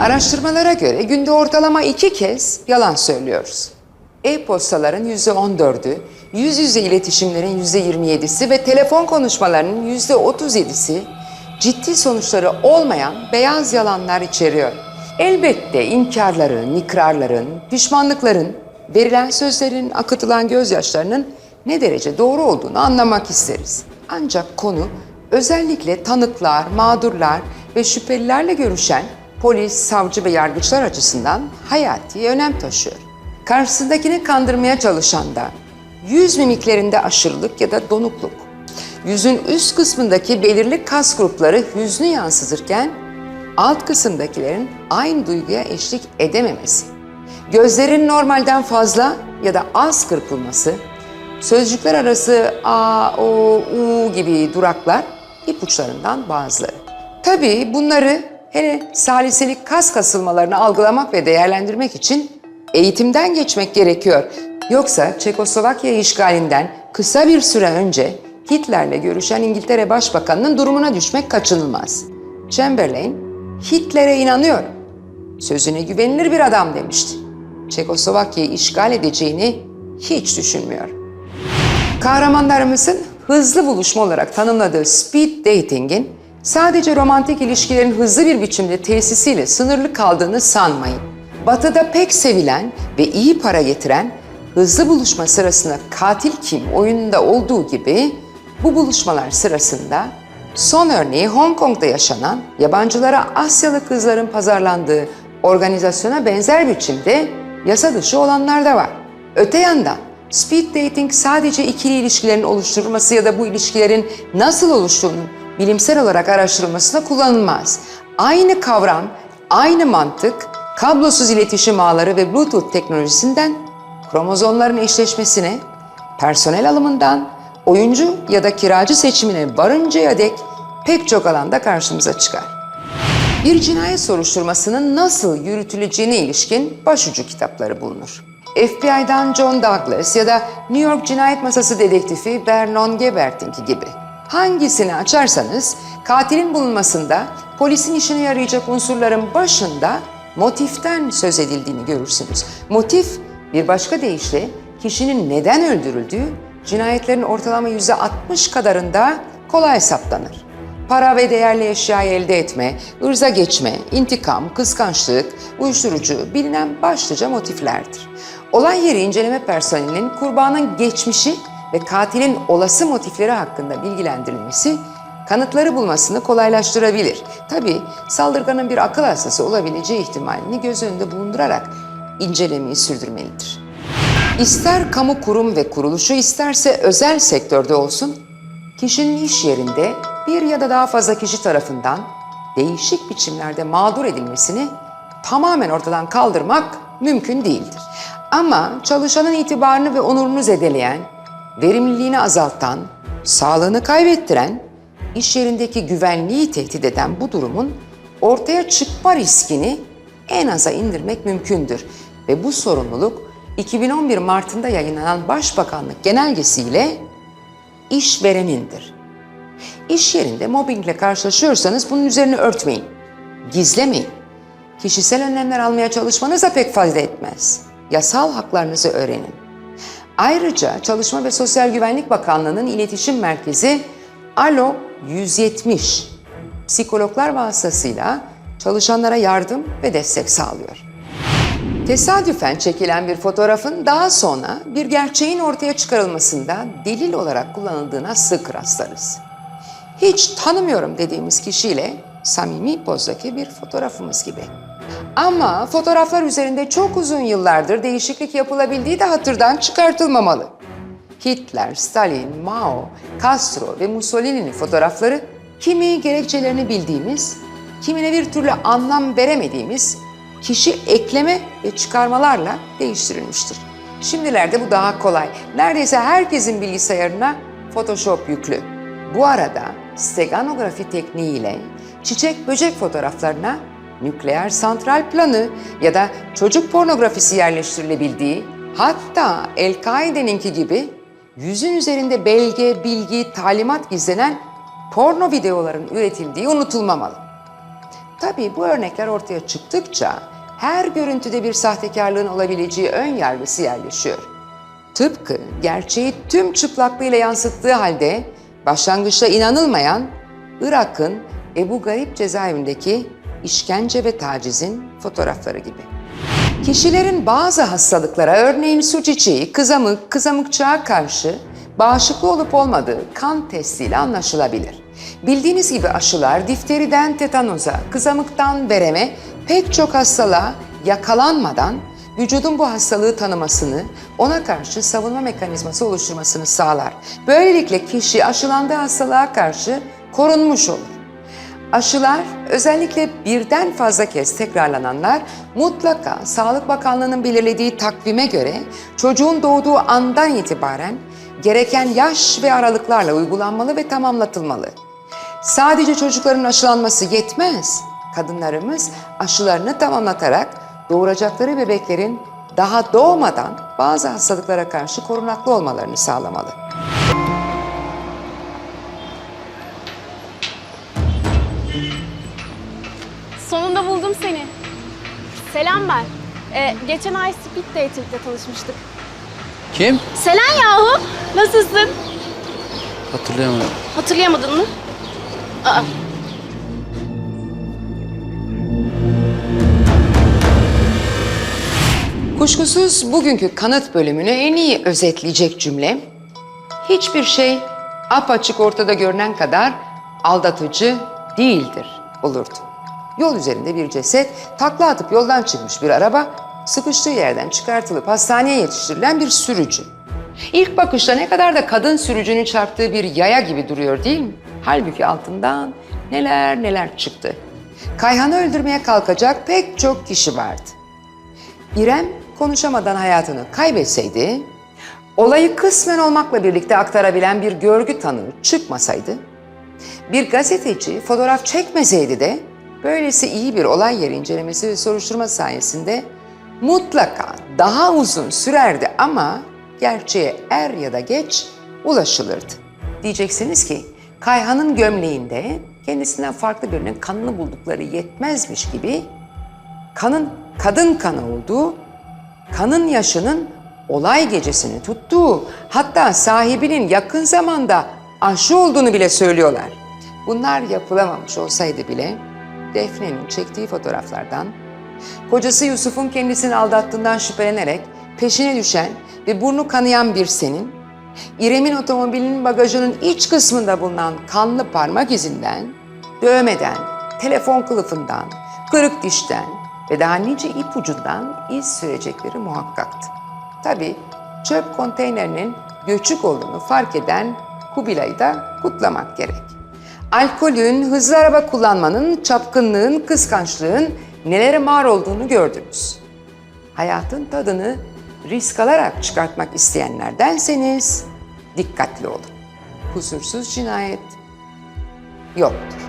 Araştırmalara göre günde ortalama iki kez yalan söylüyoruz. E-postaların yüzde on dördü, yüz yüze iletişimlerin yüzde yirmi yedisi ve telefon konuşmalarının yüzde otuz yedisi ciddi sonuçları olmayan beyaz yalanlar içeriyor. Elbette inkarların, ikrarların, pişmanlıkların, verilen sözlerin, akıtılan gözyaşlarının ne derece doğru olduğunu anlamak isteriz. Ancak konu özellikle tanıklar, mağdurlar ve şüphelilerle görüşen polis, savcı ve yargıçlar açısından hayati önem taşıyor. Karşısındakini kandırmaya çalışan da yüz mimiklerinde aşırılık ya da donukluk, yüzün üst kısmındaki belirli kas grupları hüznü yansıtırken alt kısımdakilerin aynı duyguya eşlik edememesi, gözlerin normalden fazla ya da az kırpılması, sözcükler arası a, o, u gibi duraklar ipuçlarından bazıları. Tabii bunları hele saliselik kas kasılmalarını algılamak ve değerlendirmek için eğitimden geçmek gerekiyor. Yoksa Çekoslovakya işgalinden kısa bir süre önce Hitler'le görüşen İngiltere Başbakanı'nın durumuna düşmek kaçınılmaz. Chamberlain, Hitler'e inanıyorum. Sözüne güvenilir bir adam demişti. Çekoslovakya'yı işgal edeceğini hiç düşünmüyor. Kahramanlarımızın hızlı buluşma olarak tanımladığı speed dating'in sadece romantik ilişkilerin hızlı bir biçimde tesisiyle sınırlı kaldığını sanmayın. Batı'da pek sevilen ve iyi para getiren hızlı buluşma sırasında katil kim oyununda olduğu gibi bu buluşmalar sırasında son örneği Hong Kong'da yaşanan yabancılara Asyalı kızların pazarlandığı organizasyona benzer biçimde yasa dışı olanlar da var. Öte yandan speed dating sadece ikili ilişkilerin oluşturulması ya da bu ilişkilerin nasıl oluştuğunu bilimsel olarak araştırılmasına kullanılmaz. Aynı kavram, aynı mantık, kablosuz iletişim ağları ve Bluetooth teknolojisinden kromozomların eşleşmesine, personel alımından oyuncu ya da kiracı seçimine varıncaya dek pek çok alanda karşımıza çıkar. Bir cinayet soruşturmasının nasıl yürütüleceğine ilişkin başucu kitapları bulunur. FBI'dan John Douglas ya da New York Cinayet Masası dedektifi Vernon Gebert'inki gibi. Hangisini açarsanız katilin bulunmasında polisin işine yarayacak unsurların başında motiften söz edildiğini görürsünüz. Motif bir başka deyişle kişinin neden öldürüldüğü cinayetlerin ortalama yüzde 60 kadarında kolay saptanır. Para ve değerli eşyayı elde etme, ırza geçme, intikam, kıskançlık, uyuşturucu bilinen başlıca motiflerdir. Olay yeri inceleme personelinin kurbanın geçmişi ve katilin olası motifleri hakkında bilgilendirilmesi kanıtları bulmasını kolaylaştırabilir. Tabi saldırganın bir akıl hastası olabileceği ihtimalini göz önünde bulundurarak incelemeyi sürdürmelidir. İster kamu kurum ve kuruluşu isterse özel sektörde olsun, kişinin iş yerinde bir ya da daha fazla kişi tarafından değişik biçimlerde mağdur edilmesini tamamen ortadan kaldırmak mümkün değildir. Ama çalışanın itibarını ve onurunu zedeleyen, verimliliğini azaltan, sağlığını kaybettiren, iş yerindeki güvenliği tehdit eden bu durumun ortaya çıkma riskini en aza indirmek mümkündür. Ve bu sorumluluk 2011 Mart'ında yayınlanan Başbakanlık genelgesiyle işverenindir. İş yerinde mobbingle karşılaşıyorsanız bunun üzerine örtmeyin, gizlemeyin. Kişisel önlemler almaya çalışmanız da pek fayda etmez. Yasal haklarınızı öğrenin. Ayrıca Çalışma ve Sosyal Güvenlik Bakanlığı'nın iletişim merkezi Alo 170 psikologlar vasıtasıyla çalışanlara yardım ve destek sağlıyor. Tesadüfen çekilen bir fotoğrafın daha sonra bir gerçeğin ortaya çıkarılmasında delil olarak kullanıldığına sık rastlarız. Hiç tanımıyorum dediğimiz kişiyle samimi pozdaki bir fotoğrafımız gibi. Ama fotoğraflar üzerinde çok uzun yıllardır değişiklik yapılabildiği de hatırdan çıkartılmamalı. Hitler, Stalin, Mao, Castro ve Mussolini'nin fotoğrafları kimi gerekçelerini bildiğimiz, kimine bir türlü anlam veremediğimiz kişi ekleme ve çıkarmalarla değiştirilmiştir. Şimdilerde bu daha kolay. Neredeyse herkesin bilgisayarına Photoshop yüklü. Bu arada steganografi tekniğiyle çiçek böcek fotoğraflarına nükleer santral planı ya da çocuk pornografisi yerleştirilebildiği, hatta El-Kaide'ninki gibi yüzün üzerinde belge, bilgi, talimat gizlenen porno videoların üretildiği unutulmamalı. Tabii bu örnekler ortaya çıktıkça her görüntüde bir sahtekarlığın olabileceği ön yargısı yerleşiyor. Tıpkı gerçeği tüm çıplaklığıyla yansıttığı halde başlangıçta inanılmayan Irak'ın Ebu Garip cezaevindeki işkence ve tacizin fotoğrafları gibi. Kişilerin bazı hastalıklara örneğin su çiçeği, kızamık, kızamıkçığa karşı bağışıklı olup olmadığı kan testiyle anlaşılabilir. Bildiğiniz gibi aşılar difteriden tetanoza, kızamıktan vereme pek çok hastalığa yakalanmadan vücudun bu hastalığı tanımasını, ona karşı savunma mekanizması oluşturmasını sağlar. Böylelikle kişi aşılandığı hastalığa karşı korunmuş olur. Aşılar özellikle birden fazla kez tekrarlananlar mutlaka Sağlık Bakanlığı'nın belirlediği takvime göre çocuğun doğduğu andan itibaren gereken yaş ve aralıklarla uygulanmalı ve tamamlatılmalı. Sadece çocukların aşılanması yetmez. Kadınlarımız aşılarını tamamlatarak doğuracakları bebeklerin daha doğmadan bazı hastalıklara karşı korunaklı olmalarını sağlamalı. Seni. Selam ben. Ee, geçen ay Speed Dating'de tanışmıştık. Kim? Selen yahu! Nasılsın? Hatırlayamadım. Hatırlayamadın mı? Aa, Kuşkusuz bugünkü kanıt bölümünü en iyi özetleyecek cümle, hiçbir şey apaçık ortada görünen kadar aldatıcı değildir olurdu. Yol üzerinde bir ceset, takla atıp yoldan çıkmış bir araba, sıkıştığı yerden çıkartılıp hastaneye yetiştirilen bir sürücü. İlk bakışta ne kadar da kadın sürücünün çarptığı bir yaya gibi duruyor değil mi? Halbuki altından neler neler çıktı. Kayhan'ı öldürmeye kalkacak pek çok kişi vardı. İrem konuşamadan hayatını kaybetseydi, olayı kısmen olmakla birlikte aktarabilen bir görgü tanığı çıkmasaydı, bir gazeteci fotoğraf çekmeseydi de böylesi iyi bir olay yeri incelemesi ve soruşturma sayesinde mutlaka daha uzun sürerdi ama gerçeğe er ya da geç ulaşılırdı. Diyeceksiniz ki Kayhan'ın gömleğinde kendisinden farklı birinin kanını buldukları yetmezmiş gibi kanın kadın kanı olduğu, kanın yaşının olay gecesini tuttuğu, hatta sahibinin yakın zamanda aşı olduğunu bile söylüyorlar. Bunlar yapılamamış olsaydı bile Defne'nin çektiği fotoğraflardan, kocası Yusuf'un kendisini aldattığından şüphelenerek peşine düşen ve burnu kanayan bir senin, İrem'in otomobilinin bagajının iç kısmında bulunan kanlı parmak izinden, dövmeden, telefon kılıfından, kırık dişten ve daha nice ipucundan iz sürecekleri muhakkaktı. Tabii çöp konteynerinin göçük olduğunu fark eden Kubilay'ı da kutlamak gerek. Alkolün, hızlı araba kullanmanın, çapkınlığın, kıskançlığın nelere mal olduğunu gördünüz. Hayatın tadını risk alarak çıkartmak isteyenlerdenseniz dikkatli olun. Kusursuz cinayet yoktur.